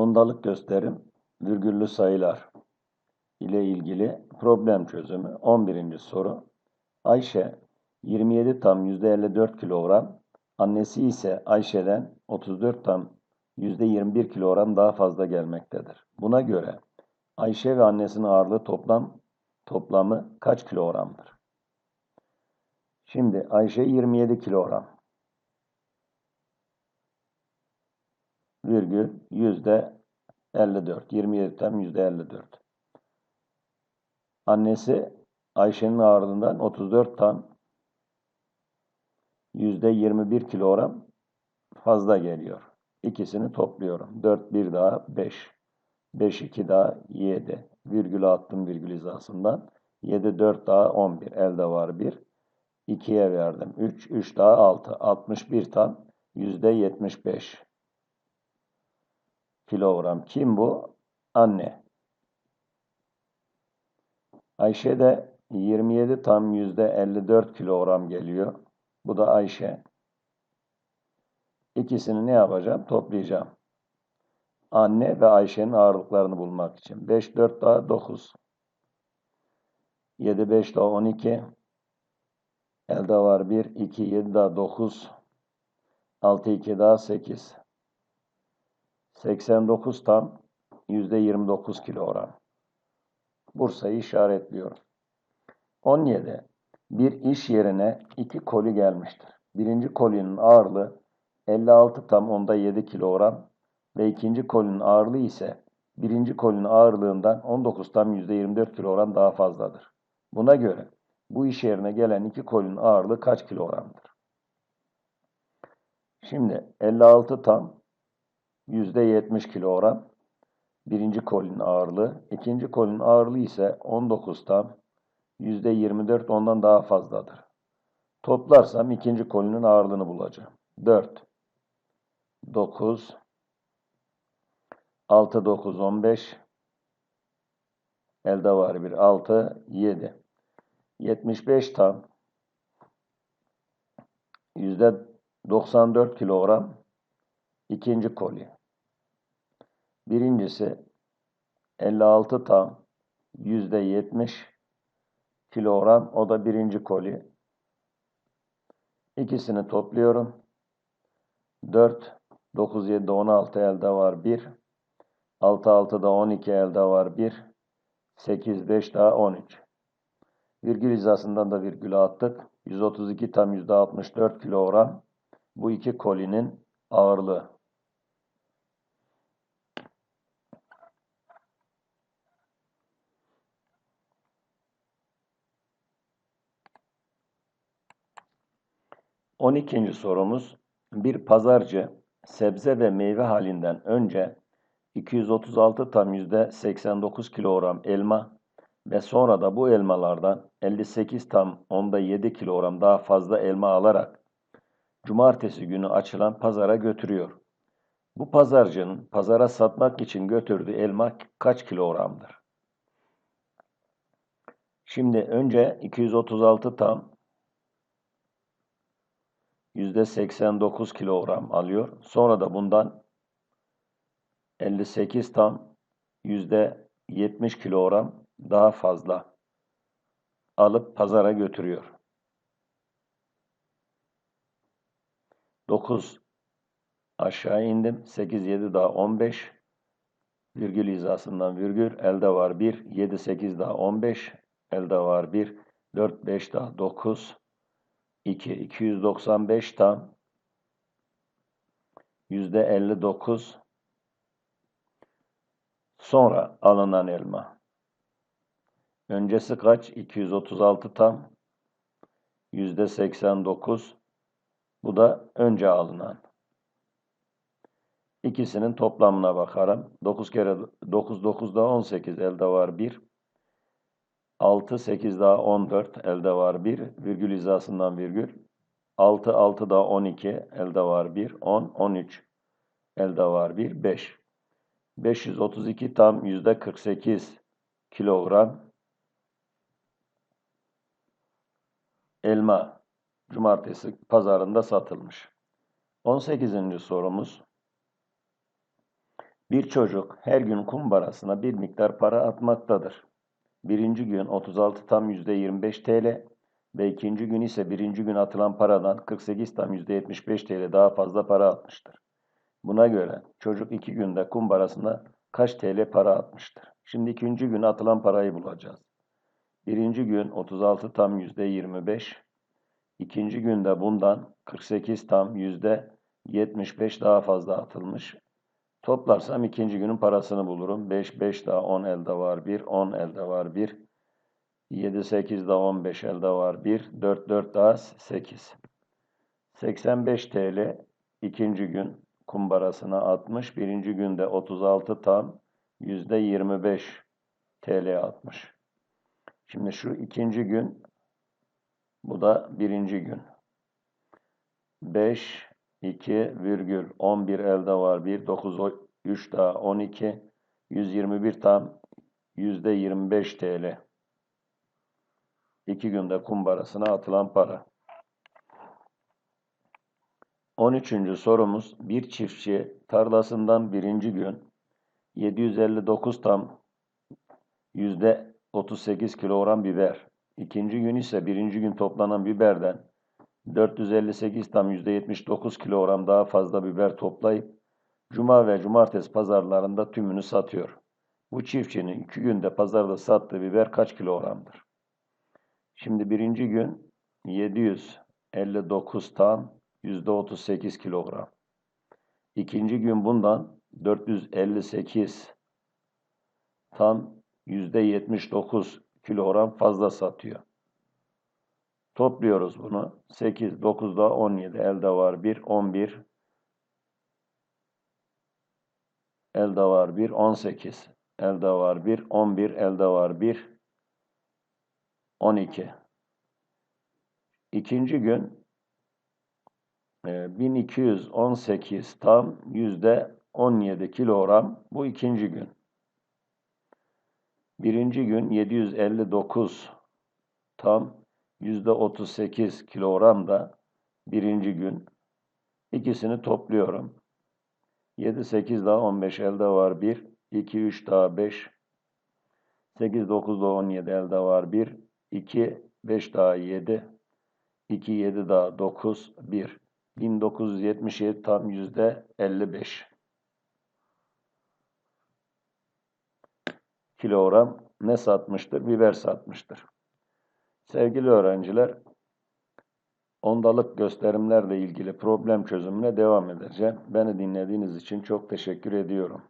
Ondalık gösterim, virgüllü sayılar ile ilgili problem çözümü. 11. soru. Ayşe 27 tam %54 kilogram, annesi ise Ayşe'den 34 tam %21 kilogram daha fazla gelmektedir. Buna göre Ayşe ve annesinin ağırlığı toplam toplamı kaç kilogramdır? Şimdi Ayşe 27 kilogram. Virgül yüzde 54. 27 tam yüzde 54. Annesi Ayşe'nin ağırlığından 34 tam yüzde 21 kilogram fazla geliyor. İkisini topluyorum. 4 bir daha 5. 5 2 daha 7. Virgül attım virgül hizasından. 7 4 daha 11. Elde var 1. 2'ye verdim. 3 3 daha 6. 61 tam yüzde 75 kilogram. Kim bu? Anne. Ayşe de 27 tam yüzde 54 kilogram geliyor. Bu da Ayşe. İkisini ne yapacağım? Toplayacağım. Anne ve Ayşe'nin ağırlıklarını bulmak için. 5, 4 daha 9. 7, 5 daha 12. Elde var 1, 2, 7 daha 9. 6, 2 daha 8. 89 tam %29 kilogram. Bursa'yı işaretliyorum. 17. Bir iş yerine iki koli gelmiştir. Birinci kolinin ağırlığı 56 tam onda 7 kilogram ve ikinci kolinin ağırlığı ise birinci kolinin ağırlığından 19 tam %24 kilogram daha fazladır. Buna göre bu iş yerine gelen iki kolinin ağırlığı kaç kilogramdır? Şimdi 56 tam %70 kilogram. Birinci kolin ağırlığı. ikinci kolin ağırlığı ise 19 tam %24 ondan daha fazladır. Toplarsam ikinci kolinin ağırlığını bulacağım. 4, 9, 6, 9, 15, elde var bir 6, 7. 75 tam %94 kilogram ikinci koli. Birincisi 56 tam %70 kilogram. O da birinci koli. İkisini topluyorum. 4, 9, 7, 16 elde var 1. 6, 6 da 12 elde var 1. 8, 5 daha 13. Virgül hizasından da virgülü attık. 132 tam %64 kilogram. Bu iki kolinin ağırlığı. 12. sorumuz bir pazarcı sebze ve meyve halinden önce 236 tam %89 kilogram elma ve sonra da bu elmalardan 58 tam onda 7 kilogram daha fazla elma alarak cumartesi günü açılan pazara götürüyor. Bu pazarcının pazara satmak için götürdüğü elma kaç kilogramdır? Şimdi önce 236 tam %89 kilogram alıyor. Sonra da bundan 58 tam %70 kilogram daha fazla alıp pazara götürüyor. 9 aşağı indim. 8, 7 daha 15. Virgül hizasından virgül. Elde var 1. 7, 8 daha 15. Elde var 1. 4, 5 daha 9. 2, 295 tam yüzde 59 sonra alınan elma. Öncesi kaç? 236 tam yüzde 89 bu da önce alınan. İkisinin toplamına bakarım. 9 kere 9 9 da 18 elde var 1. 6, 8 daha 14 elde var 1 virgül hizasından virgül. 6, 6 daha 12 elde var 1 10, 13 elde var 1 5. 532 tam yüzde 48 kilogram elma cumartesi pazarında satılmış. 18. sorumuz. Bir çocuk her gün kumbarasına bir miktar para atmaktadır. Birinci gün 36 tam %25 TL ve ikinci gün ise birinci gün atılan paradan 48 tam %75 TL daha fazla para atmıştır. Buna göre çocuk iki günde kumbarasına kaç TL para atmıştır? Şimdi ikinci gün atılan parayı bulacağız. Birinci gün 36 tam %25, ikinci günde bundan 48 tam %75 daha fazla atılmış. Toplarsam ikinci günün parasını bulurum. 5, 5 daha 10 elde var 1, 10 elde var 1. 7, 8 daha 15 elde var 1, 4, 4 daha 8. 85 TL ikinci gün kumbarasına atmış. Birinci günde 36 tam %25 TL atmış. Şimdi şu ikinci gün bu da birinci gün. 5, 2 virgül 11 elde var 1, 9, 3 daha 12, 121 tam yüzde 25 TL. İki günde kumbarasına atılan para. 13. sorumuz bir çiftçi tarlasından birinci gün 759 tam yüzde 38 kilogram biber. İkinci gün ise birinci gün toplanan biberden 458 tam %79 kilogram daha fazla biber toplayıp Cuma ve Cumartesi pazarlarında tümünü satıyor. Bu çiftçinin iki günde pazarda sattığı biber kaç kilogramdır? Şimdi birinci gün 759 tam %38 kilogram. İkinci gün bundan 458 tam %79 kilogram fazla satıyor. Topluyoruz bunu. 8, 9 daha 17. Elde var 1, 11. Elde var 1, 18. Elde var 1, 11. Elde var 1, 12. İkinci gün 1218 e, tam yüzde 17 kilogram bu ikinci gün. Birinci gün 759 tam %38 kilogram da birinci gün. İkisini topluyorum. 7, 8 daha 15 elde var 1. 2, 3 daha 5. 8, 9 daha 17 elde var 1. 2, 5 daha 7. 2, 7 daha 9, 1. 1977 tam yüzde 55. Kilogram ne satmıştır? Biber satmıştır. Sevgili öğrenciler, ondalık gösterimlerle ilgili problem çözümüne devam edeceğim. Beni dinlediğiniz için çok teşekkür ediyorum.